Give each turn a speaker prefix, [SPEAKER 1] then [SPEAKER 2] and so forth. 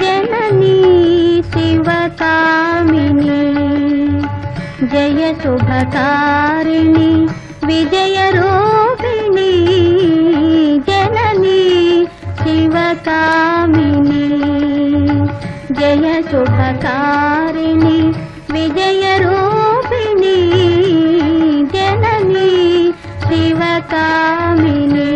[SPEAKER 1] జననీ శివకామిని జయ శుభకారిణి విజయ రూపిణి జననీ శివకామిని జయ శుభకారిణి విజయ రూపిణి జననీ శివకామిని